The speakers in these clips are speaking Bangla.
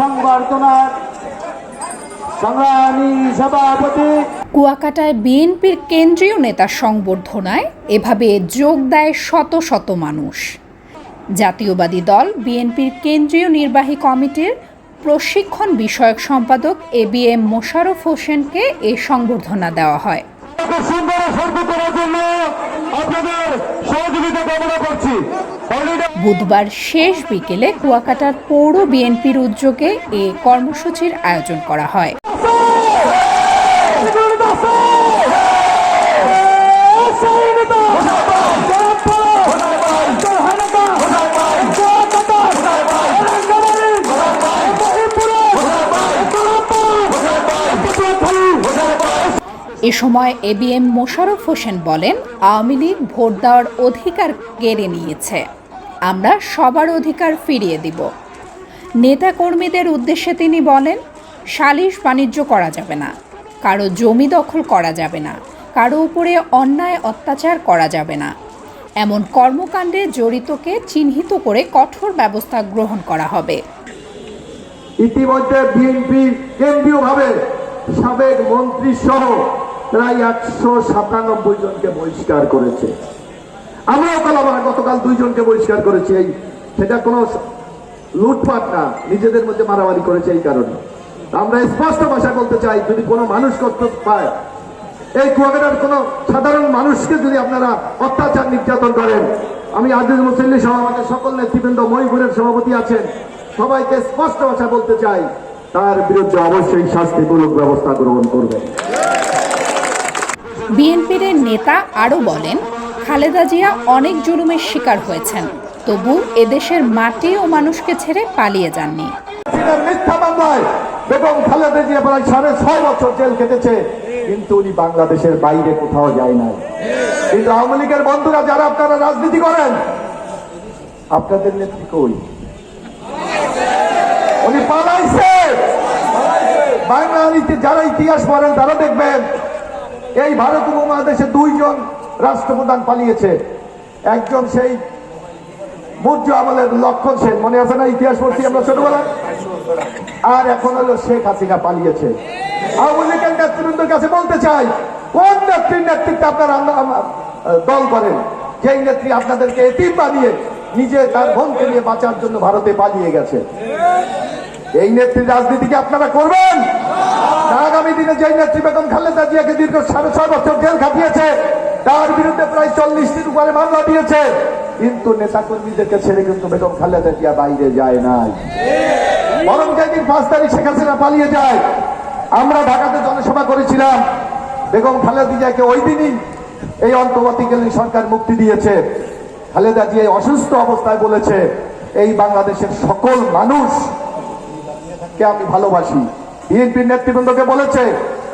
সংবর্ধনার সংগ্রামী সভাপতি কুয়াকাটায় বিএনপির কেন্দ্রীয় নেতা সংবর্ধনায় এভাবে যোগ দেয় শত শত মানুষ। জাতীয়বাদী দল বিএনপির কেন্দ্রীয় নির্বাহী কমিটির প্রশিক্ষণ বিষয়ক সম্পাদক এ বি এম মোশাররফ হোসেনকে এ সংবর্ধনা দেওয়া হয়। বুধবার শেষ বিকেলে কুয়াকাটার পৌর বিএনপির উদ্যোগে এ কর্মসূচির আয়োজন করা হয়। এ সময় এবিএম মোশাররফ হোসেন বলেন, আওয়ামী লীগ ভোট দেওয়ার অধিকার কেড়ে নিয়েছে। আমরা সবার অধিকার ফিরিয়ে দিব। নেতাকর্মীদের উদ্দেশ্যে তিনি বলেন, সালিশ বাণিজ্য করা যাবে না, কারও জমি দখল করা যাবে না, কারও উপরে অন্যায় অত্যাচার করা যাবে না। এমন কর্মকাণ্ডে জড়িতকে চিহ্নিত করে কঠোর ব্যবস্থা গ্রহণ করা হবে। ইতিমধ্যে বিএনপি কেন্দ্রীয়ভাবে সাবেক মন্ত্রী সহ প্রায় একশো সাতানব্বই জনকে বহিষ্কার করেছে। আমরাও কালাবার গতকাল দুইজনকে বহিষ্কার করেছি এই সেটা কোনো লুটপাট না, নিজেদের মধ্যে মারামারি করেছে এই কারণে। আমরা স্পষ্ট ভাষা বলতে চাই, যদি কোনো মানুষ কষ্ট পায়, এই কুয়াকাটার কোনো সাধারণ মানুষকে যদি আপনারা অত্যাচার নির্যাতন করেন, আমি আজিজ মুসল্লি আমাদের সকল নেতৃবৃন্দ মহিপুরের সভাপতি আছেন, সবাইকে স্পষ্ট ভাষা বলতে চাই, তার বিরুদ্ধে অবশ্যই শাস্তিমূলক ব্যবস্থা গ্রহণ করবেন। বিএনপির নেতা আরও বলেন খালেদা জিয়া অনেক জুলুমের শিকার হয়েছেন। তবু এদেশের মাটি ও মানুষকে ছেড়ে পালিয়ে যাননি। বেগম খালেদা জিয়া প্রায় সাড়ে ছয় বছর জেল কেটেছে। কিন্তু উনি বাংলাদেশের বাইরে কোথাও যায় নাই। কিন্তু আওয়ামী লীগের বন্ধুরা যারা আপনারা রাজনীতি করেন, আপনাদের নেত্রী কই? উনি পালাইছে। ইতি- যারা ইতিহাস পড়েন তারা দেখবেন, এই ভারত উপমহাদেশে দুইজন রাষ্ট্রপ্রধান পালিয়েছে। একজন সেই মৌর্য আমলের লক্ষণ সেন। মনে আছে না? ইতিহাস পড়ছি আমরা ছোটবেলায়? আর এখন হলো শেখ হাসিনা পালিয়েছে। আওয়ামী লীগের নেতৃবৃন্দের কাছে বলতে চাই, কোন নেত্রীর নেতৃত্বে আপনারা দল করেন? যেই নেত্রী আপনাদেরকে এতিম বানিয়ে নিজে তার বোনকে নিয়ে বাঁচার জন্য ভারতে পালিয়ে গেছে। এই নেত্রীর রাজনীতিকে আপনারা করবেন? আগামী দিনে যেই নেত্রী বেগম খালেদা জিয়াকে দীর্ঘ সাড়ে ছয় বছর জেল খাটিয়েছে তার বিরুদ্ধে প্রায় চল্লিশটির উপরে মামলা দিয়েছে। কিন্তু নেতা কর্মীদেরকে ছেড়ে কিন্তু বেগম খালেদা জিয়া বাইরে যায় নাই। বরং যেদিন পাঁচ তারিখ শেখ হাসিনা পালিয়ে যায় আমরা ঢাকাতে জনসভা করেছিলাম বেগম খালেদা জিয়াকে ওই দিনই এই অন্তর্বর্তীকালীন সরকার মুক্তি দিয়েছে। খালেদা জিয়া অসুস্থ অবস্থায় বলেছে এই বাংলাদেশের সকল মানুষ কে আমি ভালোবাসি। বিএনপির নেতৃবৃন্দকে বলেছে,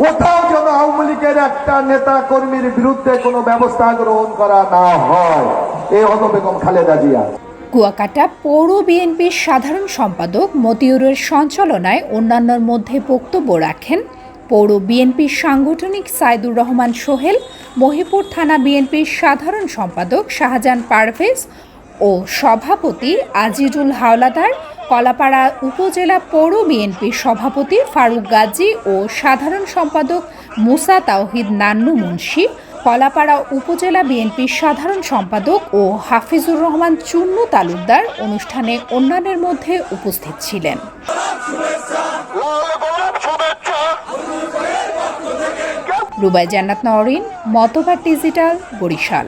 কোথাও যেন আওয়ামী লীগের একটা নেতা কর্মীর বিরুদ্ধে কোনো ব্যবস্থা গ্রহণ করা না হয়। এ হলো বেগম খালেদা জিয়া। কুয়াকাটা পৌর বিএনপির সাধারণ সম্পাদক মতিউরের সঞ্চালনায় অন্যান্যর মধ্যে বক্তব্য রাখেন পৌর বিএনপির সাংগঠনিক সাইদুর রহমান সোহেল, মহিপুর থানা বিএনপির সাধারণ সম্পাদক শাহজাহান পারভেজ ও সভাপতি আজিজুল হাওলাদার কলাপাড়া উপজেলা পৌর বিএনপির সভাপতি ফারুক গাজী ও সাধারণ সম্পাদক মুসা তাওহিদ নান্নু মুন্সি, কলাপাড়া উপজেলা বিএনপির সাধারণ সম্পাদক ও হাফিজুর রহমান চুন্নু তালুকদার অনুষ্ঠানে অন্যান্যের মধ্যে উপস্থিত ছিলেন। রুবাই জান্নাত নওরিন মতবাদ ডিজিটাল, বরিশাল।